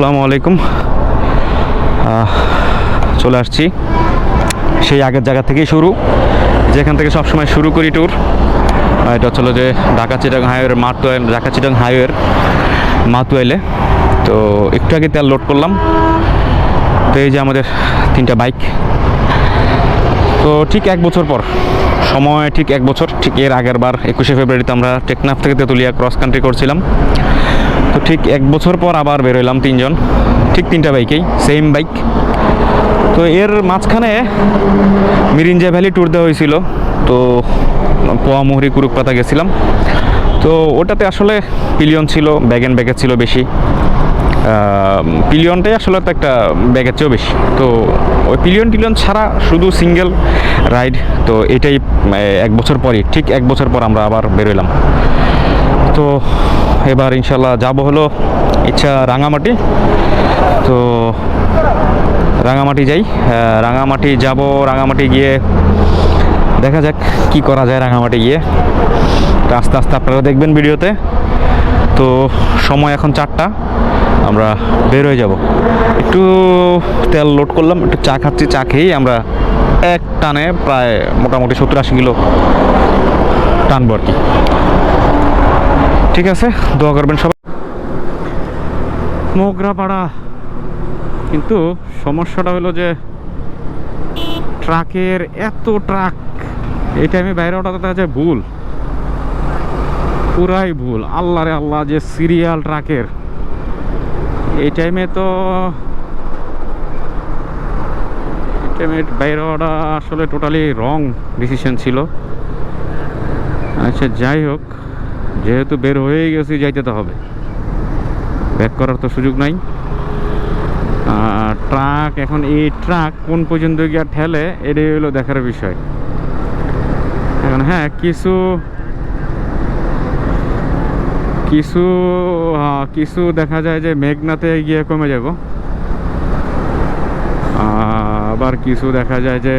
আসসালামু আলাইকুম। চলে আসছি সেই আগের জায়গা থেকেই শুরু। যেখান থেকে সবসময় শুরু করি ট্যুর এটা হচ্ছিল যে ঢাকা চিটাং হাইওয়ের মাতুয়াইল ঢাকা চিটাং হাইওয়ের মাতুয়াইলে তো একটু আগে তেল লোড করলাম। তো এই যে আমাদের তিনটা বাইক তো ঠিক এক বছর পর, সময় ঠিক এক বছর, ঠিক এর আগের বার, একুশে ফেব্রুয়ারিতে আমরা টেকনাফ থেকে তেঁতুলিয়া ক্রস কান্ট্রি করছিলাম। ঠিক এক বছর পর আবার বেরোলাম তিনজন, ঠিক তিনটা বাইকেই সেম বাইক তো এর মাঝখানে মিরিঞ্জা ভ্যালি ট্যুর দেওয়া হয়েছিল, তো পোয়ামুহুরি কুরুকপাতা গেছিলাম। তো ওটাতে আসলে পিলিয়ন ছিল ব্যাগ অ্যান্ড ব্যাগের ছিল বেশি। পিলিয়নটাই আসলে তো একটা ব্যাগের চেয়েও বেশি। তো ওই পিলিয়ন টিলিয়ন ছাড়া শুধু সিঙ্গেল রাইড তো এটাই এক বছর পরই, ঠিক এক বছর পর আমরা আবার বেরোলাম তো এবার ইনশাল্লাহ যাব হলো ইচ্ছা রাঙামাটি। তো রাঙামাটি যাই রাঙামাটি যাব, রাঙামাটি গিয়ে দেখা যাক কি করা যায় রাঙামাটি গিয়ে। তো আস্তে আস্তে আপনারা দেখবেন ভিডিওতে। তো সময় এখন চারটা, আমরা বের হয়ে যাব। একটু তেল লোড করলাম, একটু চা খাচ্ছি, চা খেয়েই আমরা এক টানে প্রায় মোটামুটি সত্তর আশি কিলো টানবো আর কি। ঠিক আছে, দোয়া করবেন সবাই। মোগরাপাড়া, কিন্তু সমস্যাটা হলো যে ট্রাকের এত ট্রাক, এই টাইমে বাইরে ওটা দেখা যায় ভুল, পুরাই ভুল। আল্লাহ রে আল্লাহ, যে সিরিয়াল ট্রাকের। এই টাইমে তো, এই টাইমে বাইরে ওটা আসলে টোটালি রং ডিসিশন ছিল। আচ্ছা যাই হোক। যেহেতু বের হয়ে গেছি, যাইতে তো হবে। ব্যাক করার তো সুযোগ নাই। ট্রাক, এখন এই ট্রাক কোন পর্যন্ত গিয়ে ঠেলে, এটাই হলো দেখার বিষয়। এখন হ্যাঁ কিছু কিছু কিছু দেখা যায় যে মেঘনাতে গিয়ে কমে যাব। আবার কিছু দেখা যায় যে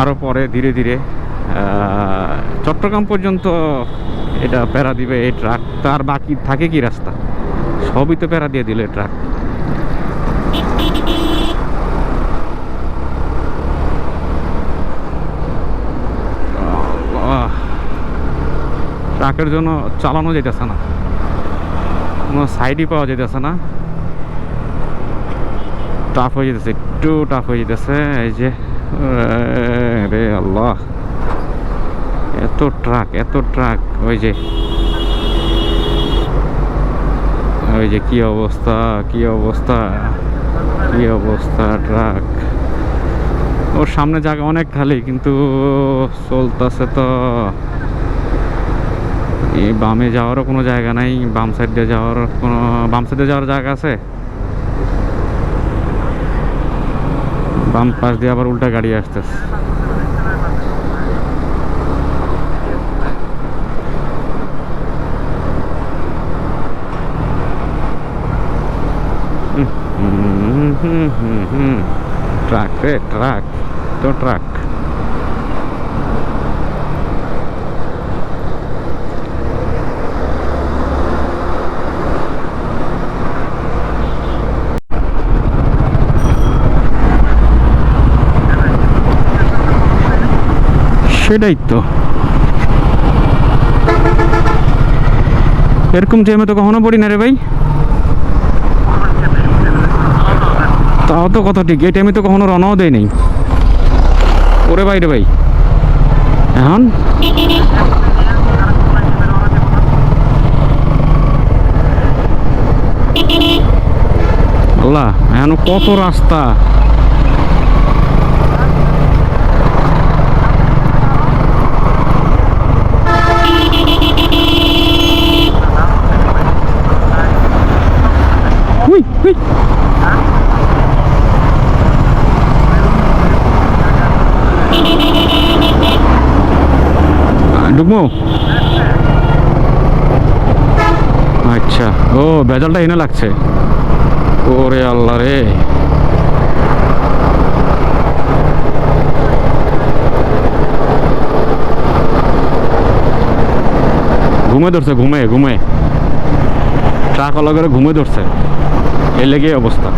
আরও পরে ধীরে ধীরে চট্টগ্রাম পর্যন্ত এটা প্যারা দিবে এই ট্রাক। তার বাকি থাকে কি রাস্তা? সবই তো প্যারা দিয়ে দিল ট্রাক। ট্রাকের জন্য চালানো যেতেছে না। কোনো সাইডই পাওয়া যেতেছে না। টাফ হয়ে যেতেছে, একটু টাফ হয়ে যেতেছে, এই যে রে আল্লাহ। এত ট্রাক এত ট্রাক ওই যে। ওই যে কি অবস্থা কি অবস্থা কি অবস্থা ট্রাক ওর সামনে জায়গা অনেক খালি, কিন্তু চলতেছে তো। এই বামে যাওয়ারও কোনো জায়গা নাই, বাম সাইড যাওয়ার কোনো বাম সাইডে যাওয়ার জায়গা আছে? বাম পাশ দিয়ে আবার উল্টা গাড়ি আসতেছে ট্রাক রে ট্রাক তো ট্রাক সেটাই তো। এরকম জ্যামে তো কখনো পড়ি না রে ভাই। তাও তো কথা ঠিক, এই টাইমে তো কখনো রওনাও দেয় নেই। ওরে ভাই রে ভাই। এখন? আল্লাহ, এখন কত রাস্তা হুই হুই ঢুকবো? আচ্ছা। ও বেজালটা এনে লাগছে। ওরে আল্লাহ রে। ঘুমে ধরছে, ঘুমে ঘুমে। ট্রাক আলা করে ঘুমে ধরছে। এই লেগে অবস্থা।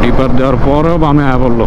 ডিপার দেওয়ার পরেও বামে আয়া বলল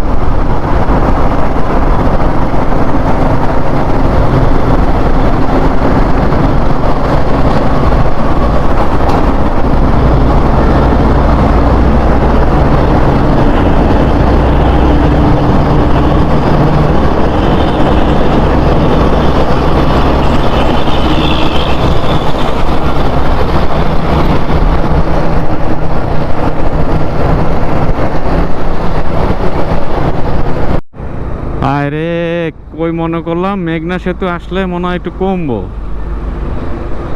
আরে, কই মনে করলাম মেঘনা সেতু আসলে মনে হয় একটু কমবো।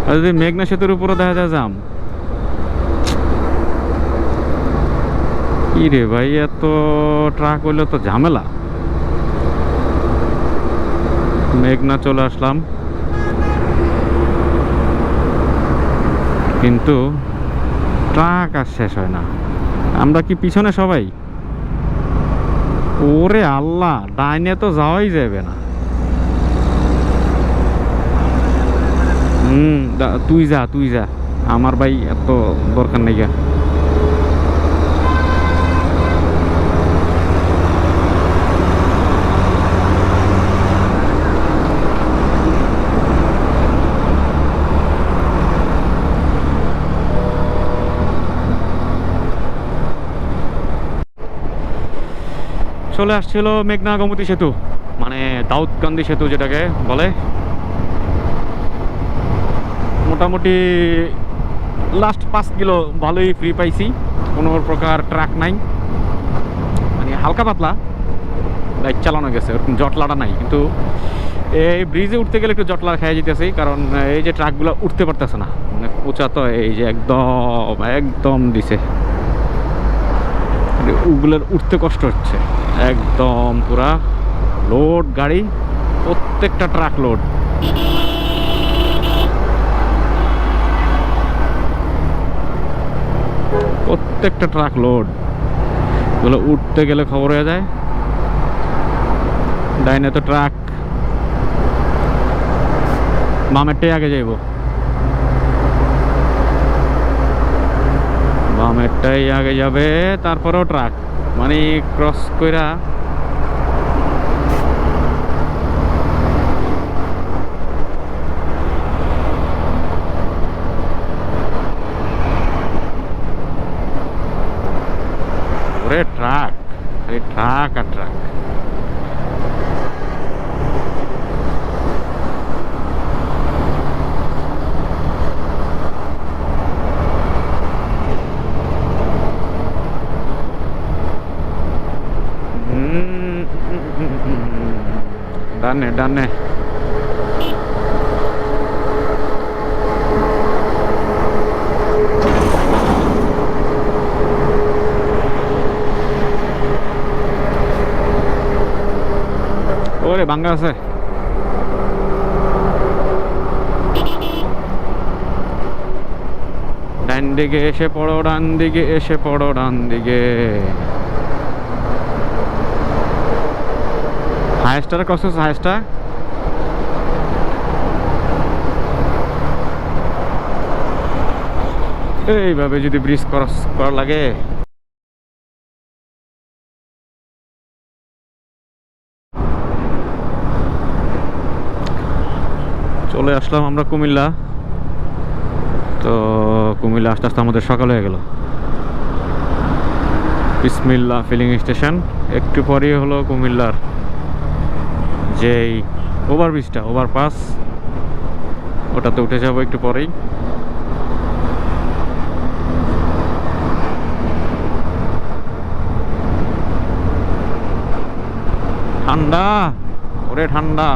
আর যদি মেঘনা সেতুর উপরে দেখা যায় যাম। কি রে ভাই, এত ট্রাক হইলে তো ঝামেলা। মেঘনা চলে আসলাম। কিন্তু ট্রাক আর শেষ হয় না। আমরা কি পিছনে সবাই? ওরে আল্লাহ, ডাইনে তো যাওয়াই যাবে না। হুম তুই যা তুই যা। আমার ভাই এত দরকার নেই গা। চলে আসছিল মেঘনা গোমতী সেতু মানে দাউদকান্দি সেতু যেটাকে বলে। মোটামুটি লাস্ট পাঁচ কিলো ভালোই ফ্রি পাইছি, কোনো প্রকার ট্রাক নাই। মানে হালকা পাতলা বাইক চালানো গেছে, ওরকম জটলাটা নাই, কিন্তু এই ব্রিজে উঠতে গেলে একটু জটলা খেয়ে যেতেছি কারণ এই যে ট্রাকগুলো উঠতে পারতেছে না মানে উঁচা তো এই যে একদম একদম দিছে। ওগুলোর উঠতে কষ্ট হচ্ছে। একদম পুরা লোড গাড়ি, প্রত্যেকটা ট্রাক লোড। প্রত্যেকটা ট্রাক লোড। এগুলো উঠতে গেলে খবর হয়ে যায়। ডাইনে তো ট্রাক। বামেরটাই আগে যাইব। বামেরটাই আগে যাবে, তারপরেও ট্রাক। মানে ক্রস কইরা ওরে ট্রাক ট্রাক আর ট্রাক। ডানে ডানে। ওরে, বাঙ্গা আছে। ডান দিকে এসে পড়ো, ডান দিকে এসে পড়ো, ডান দিকে। হায়েস্টার কত হায়েস্টার। এইভাবে যদি ব্রিজ ক্রস করা লাগে। চলে আসলাম আমরা কুমিল্লা। তো কুমিল্লা আস্তে আস্তে আমাদের সকাল হয়ে গেল। বিসমিল্লা ফিলিং স্টেশন একটু পরেই হলো কুমিল্লার যেই ওভারব্রিজটা ওভারপাস ওটাতে উঠে যাব একটু পরেই। ঠান্ডা ওরে ঠান্ডা।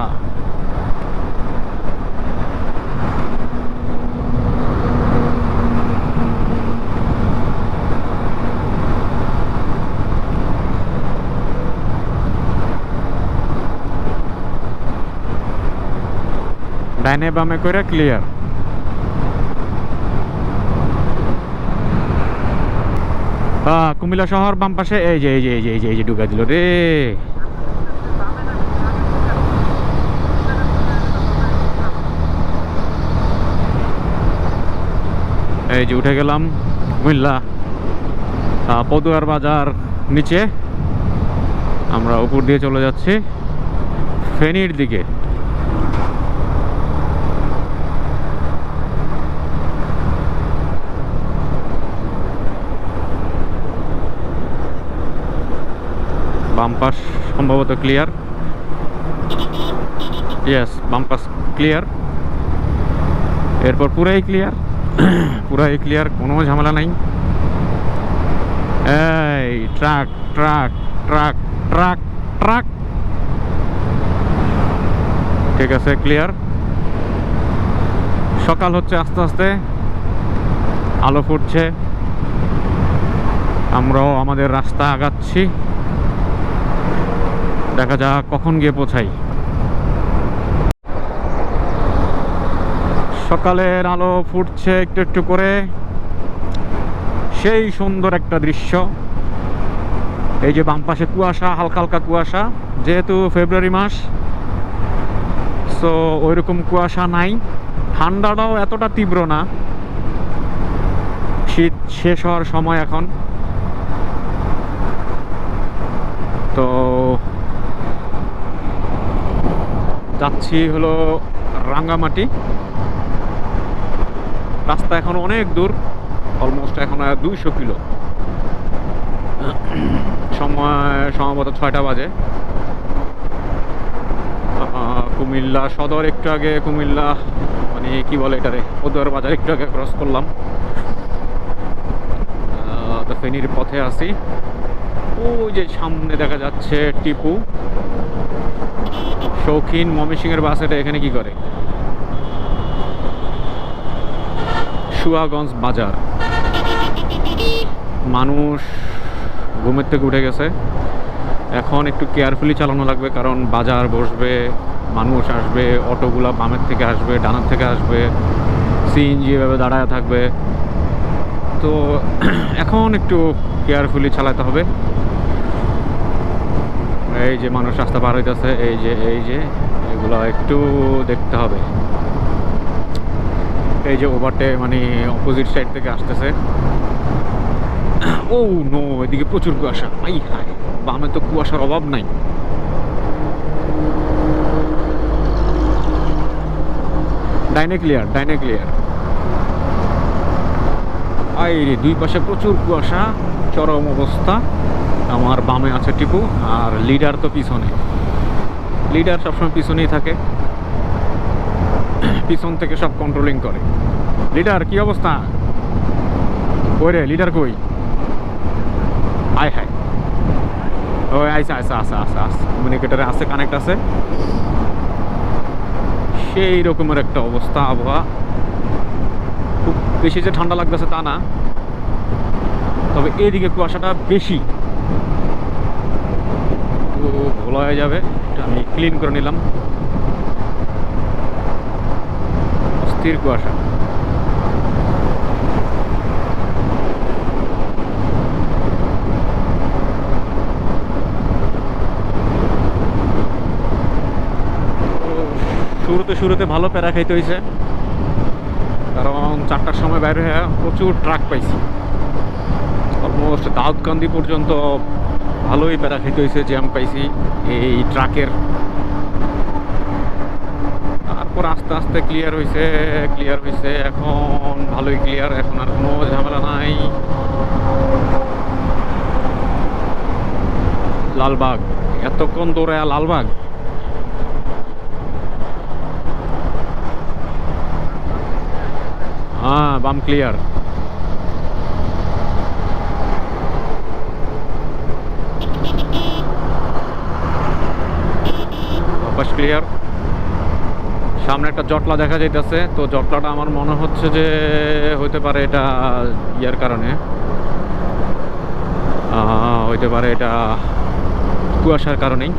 ডাইনে বামে করে ক্লিয়ার কুমিল্লা শহর বাম পাশে, এই যে এই যে এই যে এই যে এই যে ঢুকা দিল রে। এই যে উঠে গেলাম কুমিল্লা পদুয়ার বাজার নিচে। আমরা উপর দিয়ে চলে যাচ্ছি ফেনীর দিকে। বাম পাশ সম্ভবত ক্লিয়ার। ইয়েস বাম পাশ ক্লিয়ার। এরপর পুরাই ক্লিয়ার। পুরাই ক্লিয়ার, কোনো ঝামেলা নাই। এই, truck truck truck truck truck. ঠিক আছে, ক্লিয়ার। সকাল হচ্ছে আস্তে আস্তে। আলো ফুটছে। আমরাও আমাদের রাস্তা আগাচ্ছি। দেখা যাক কখন গিয়ে পৌঁছাই। সকালের আলো ফুটছে একটু একটু করে। সেই সুন্দর একটা দৃশ্য। এই যে বাম পাশে কুয়াশা, হালকা হালকা কুয়াশা, যেহেতু ফেব্রুয়ারি মাস সো ওইরকম কুয়াশা নাই। ঠান্ডাটাও এতটা তীব্র না। শীত শেষ হওয়ার সময় এখন। তো যাচ্ছি হলো রাঙ্গামাটি। রাস্তা এখন অনেক দূর অলমোস্ট এখন দুইশো কিলো। সময়, সম্ভবত ছয়টা বাজে। কুমিল্লা সদর একটু আগে, কুমিল্লা মানে কি বলে এটারে? পদুয়ার বাজার একটু আগে ক্রস করলাম। ফেনীর পথে আছি। ওই যে সামনে দেখা যাচ্ছে টিপু। শৌখিন ময়মনসিংহের বাস এটা এখানে কি করে? সুয়াগঞ্জ বাজার। মানুষ ঘুমের থেকে উঠে গেছে। এখন একটু কেয়ারফুলি চালানো লাগবে, কারণ বাজার বসবে, মানুষ আসবে, অটোগুলা বামের থেকে আসবে, ডানার থেকে আসবে সিএনজি এভাবে দাঁড়ায় থাকবে। তো এখন একটু কেয়ারফুলি চালাতে হবে। এই যে মানুষ রাস্তা পার হইতেছে, এই যে এই যে, এগুলো একটু দেখতে হবে। এই যে ওভারটে মানে অপোজিট সাইড থেকে আসতেছে। ও নো এদিকে প্রচুর কুয়াশা। আই হাই বামে তো কুয়াশার অভাব নাই। ডাইনে ক্লিয়ার ডাইনে ক্লিয়ার আই রে দুই পাশে প্রচুর কুয়াশা, চরম অবস্থা। আমার বামে আছে টিপু আর লিডার তো পিছনে। লিডার সবসময় পিছনেই থাকে। পিছন থেকে সব কন্ট্রোলিং করে। লিডার, কি অবস্থা? কই রে, লিডার কই? আয় হায়। ওই, আইসা আইসা আসা আসা আসা কমিউনিকেটারে আছে কানেক্ট আছে। সেই রকমের একটা অবস্থা আবহাওয়া। খুব বেশি যে ঠান্ডা লাগতেছে তা না। তবে এদিকে কুয়াশাটা বেশি। ভালো হয়ে যাবে। এটা আমি ক্লিন করে নিলাম। অস্থির কুয়াশা। শুরুতে শুরুতে ভালো প্যারা খাইতে হয়েছে কারণ চারটার সময় বাইরে হয়ে প্রচুর ট্রাক পাইছি। অলমোস্ট দাউদকান্দি পর্যন্ত ভালোই প্যারা খেতে হয়েছে, জ্যাম পাইছি এই ট্রাকের। তারপর আস্তে আস্তে ক্লিয়ার হয়েছে ক্লিয়ার হয়েছে এখন ভালোই ক্লিয়ার এখন আর কোনো ঝামেলা নাই। লালবাগ, এতক্ষণ দৌড়ায় লালবাগ? হ্যাঁ বাম ক্লিয়ার বাস ক্লিয়ার। সামনে একটা জটলা দেখা যাইতেছে, তো জটলাটা আমার মনে হচ্ছে যে হইতে পারে এটা ইয়ার কারণে। হইতে পারে এটা কুয়াশার কারণেই।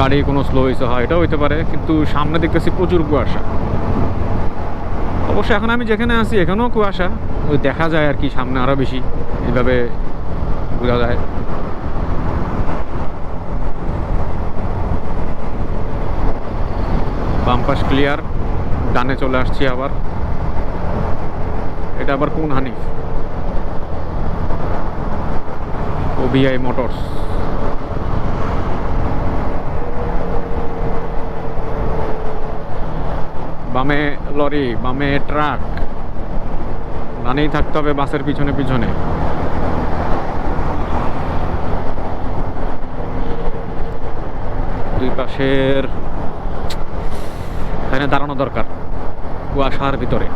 গাড়ি কোনো স্লো হয়েছে হয় এটা হইতে পারে, কিন্তু সামনে দেখতেছি প্রচুর কুয়াশা। অবশ্য এখন আমি যেখানে আছি, এখানেও কুয়াশা। ওই দেখা যায় আর কি সামনে আরও বেশি। এইভাবে বোঝা যায়। বাম পাশ ক্লিয়ার ডানে চলে আসছি আবার। এটা আবার কোন হানিফ? ওবিআই মোটরস বামে লরি, বামে ট্রাক ডানেই থাকতে হবে বাসের পিছনে পিছনে। দুই পাশের এখানে দাঁড়ানো দরকার কুয়াশার ভিতরে।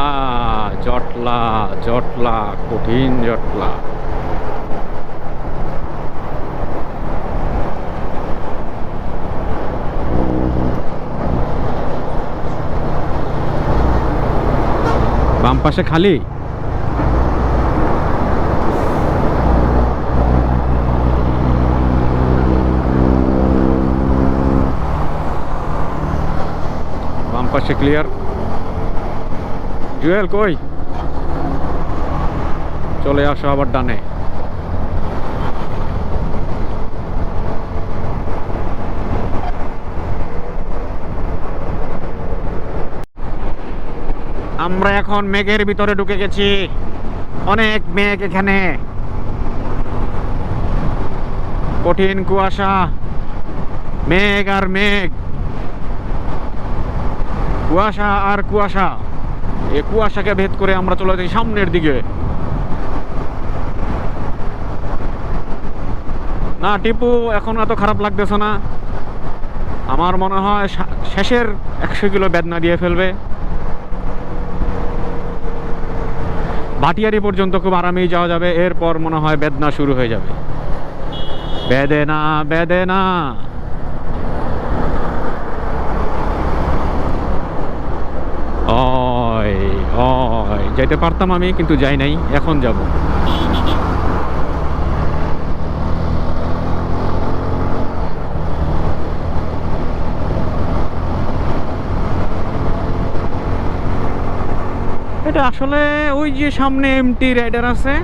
আ জটলা জটলা কঠিন জটলা। বাম পাশে খালি বাম পাশে ক্লিয়ার জুয়েল কই? চলে আসো আবার ডানে। আমরা এখন মেঘের ভিতরে ঢুকে গেছি। অনেক মেঘ এখানে। কঠিন কুয়াশা। মেঘ আর মেঘ। কুয়াশা আর কুয়াশা। এই কুয়াশাকে ভেদ করে আমরা চলে যাই সামনের দিকে। না, টিপু, এখন এত খারাপ লাগতেছে না। আমার মনে হয় শেষের একশো কিলো বেদনা দিয়ে ফেলবে। ভাটিয়ারি পর্যন্ত খুব আরামেই যাওয়া যাবে। এরপর মনে হয় বেদনা শুরু হয়ে যাবে। বেদে না। অয় যাইতে পারতাম আমি, কিন্তু যাই নাই, এখন যাব। এটা আসলে ওই যে সামনে এমটি রাইডার আছে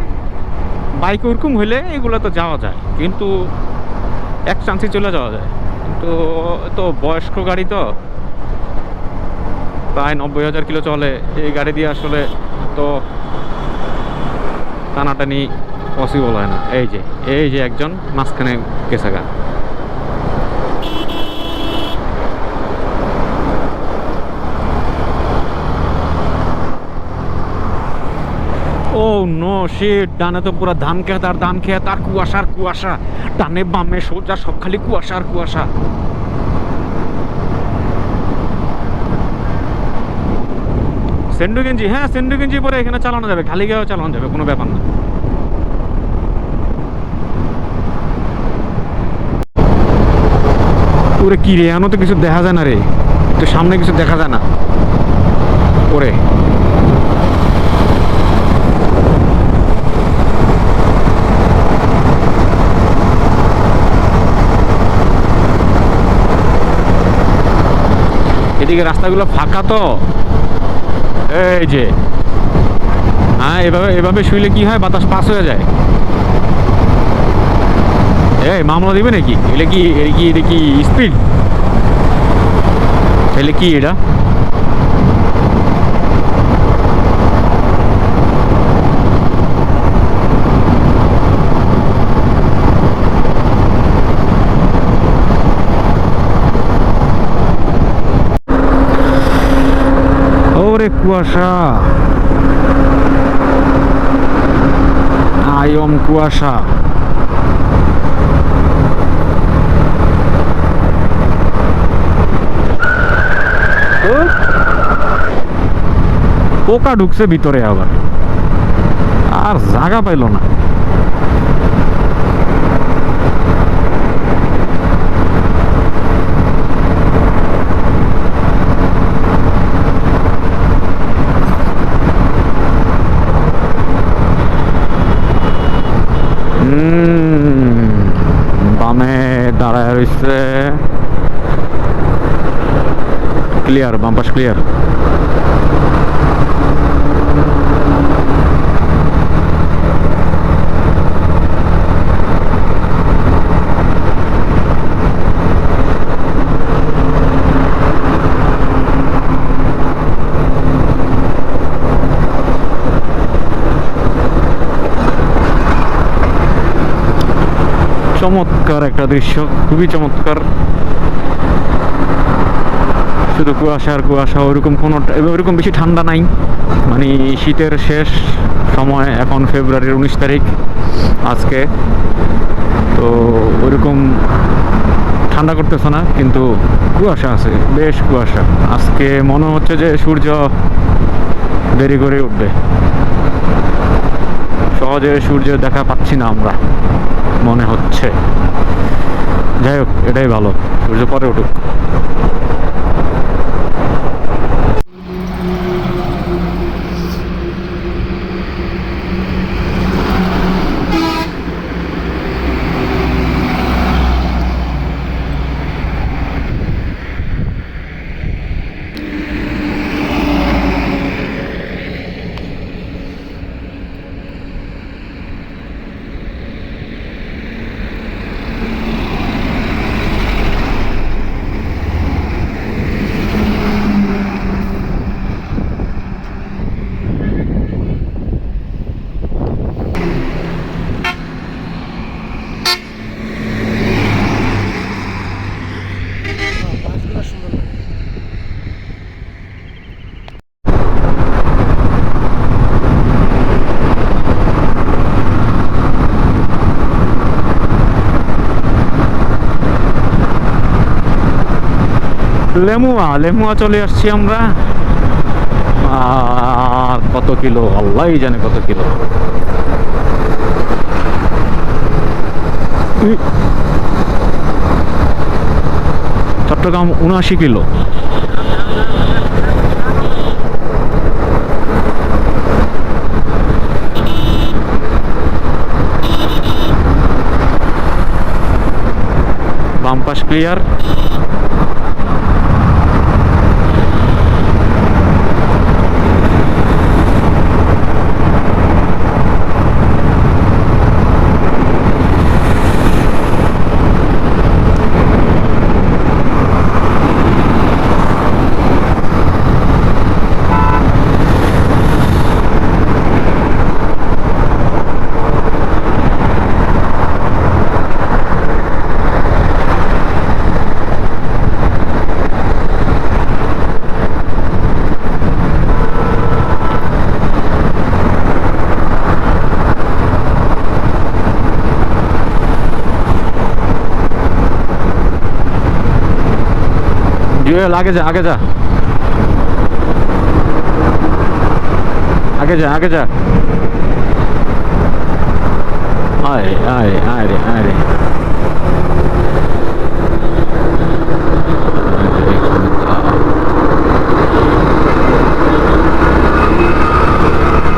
বাইক ওরকম হইলে এগুলো তো যাওয়া যায়, কিন্তু এক চান্সে চলে যাওয়া যায়। কিন্তু তো বয়স্ক গাড়ি তো। প্রায় নব্বই হাজার কিলো চলে এই গাড়ি দিয়ে আসলে তো টানাটানি পসিবল হয় না। এই যে এই যে একজন মাঝখানে গেছে গা ও নো শিট, ডানে তো পুরো ধান খেত আর ধান খেত আর কুয়াশা আর কুয়াশা। ডানে বামে সোজা সব খালি কুয়াশা আর কুয়াশা। সেন্ডু গেঞ্জি হ্যাঁ সেন্ডু গেঞ্জি পরে এখানে চালানো যাবে, খালি গায়েও চালানো যাবে, কোনো ব্যাপার না। ওরে কি রে, এখনও তো কিছু দেখা যায় না রে, তো সামনে কিছু দেখা যায় না। ওরে। এদিকে রাস্তাগুলো ফাঁকা তো। এই যে। হ্যাঁ এভাবে এভাবে শুইলে কি হয়? বাতাস পাস হয়ে যায়। এই, মামলা দিবে নাকি? এলে কি, এটা কি এটা কি স্পিড তাহলে কি এটা? কুয়াশা। আয়ম কুয়াশা। পোকা ঢুকছে ভিতরে আবার। আর জায়গা পাইল না। হয়েছে ক্লিয়ার বাম্পাস ক্লিয়ার চমৎকার একটা দৃশ্য, খুবই চমৎকার। শুধু কুয়াশা আর কুয়াশা, ওরকম কোনো ওরকম বেশি ঠান্ডা নাই। মানে শীতের শেষ সময় এখন ফেব্রুয়ারির উনিশ তারিখ, আজকে। তো ওরকম ঠান্ডা করতেছে না, কিন্তু কুয়াশা আছে, বেশ কুয়াশা। আজকে মনে হচ্ছে যে সূর্য দেরি করে উঠবে। সহজে সূর্য দেখা পাচ্ছি না আমরা। মনে হচ্ছে। যাই হোক এটাই ভালো। সূর্য পরে উঠুক। লেমুয়া লেমুয়া চলে আসছি আমরা। আর কত কিলো? আল্লাহ জানে কত কিলো। চট্টগ্রাম উনআশি কিলো। বাম পাশ ক্লিয়ার জুয়েল আগে যা আগে যা। আগে যা আগে যা। আয় আয় আয় রে আয় রে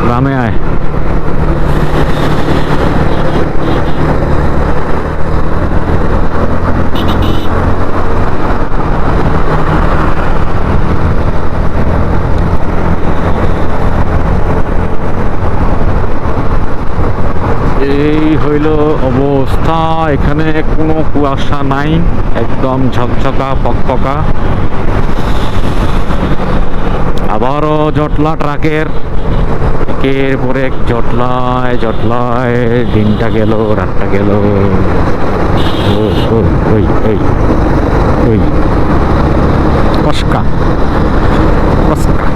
বামে আয় এই হইল অবস্থা এখানে কোনো কুয়াশা নাই, একদম ঝকঝকা, পকপকা। আবারও জটলা ট্রাকের, একের পরে এক জটলায় জটলায় দিনটা গেল, রাতটা গেল ও ও ওই ওই ওই কসকা কসকা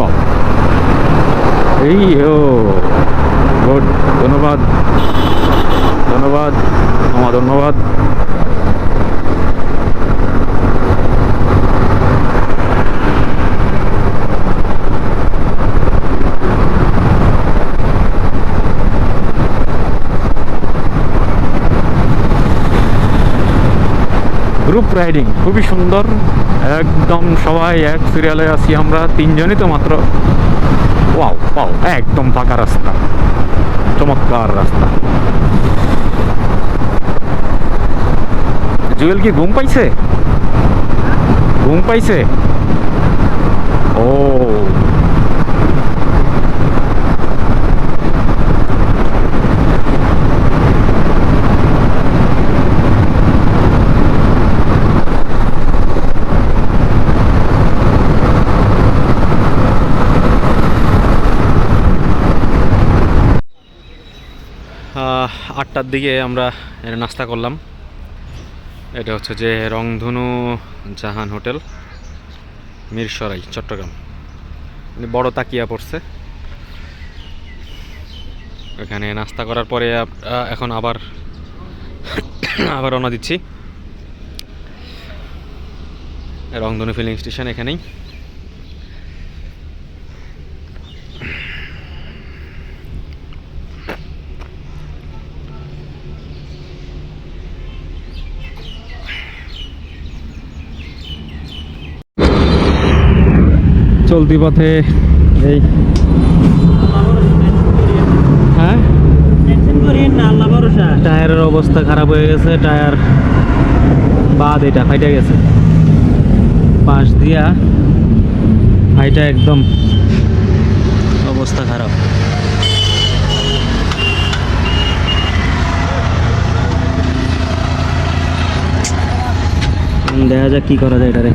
ও এই ও গুড ধন্যবাদ ধন্যবাদ আমার ধন্যবাদ গ্রুপ রাইডিং খুবই সুন্দর। একদম সবাই এক সিরিয়ালে আছি আমরা, তিনজনই তো মাত্র। ওয়াও ওয়াও একদম ফাঁকা রাস্তা। চমৎকার রাস্তা। জুয়েল কি ঘুম পাইছে? ঘুম পাইছে? ও আটটার দিকে আমরা নাস্তা করলাম। এটা হচ্ছে যে রংধনু জাহান হোটেল, মিরসরাই, চট্টগ্রাম। বড় তাকিয়া পড়ছে। এখানে নাস্তা করার পরে এখন আবার আবার রওনা দিচ্ছি। রংধনু ফিলিং স্টেশন এখানেই। চলতি পথে এই হ্যাঁ? টায়ারের অবস্থা খারাপ হয়ে গেছে, টায়ার বাদ এটা, ফাইটা গেছে। পাশ দিয়া ফাইটা একদম অবস্থা খারাপ। দেখা যাক কি করা যায় এটারে।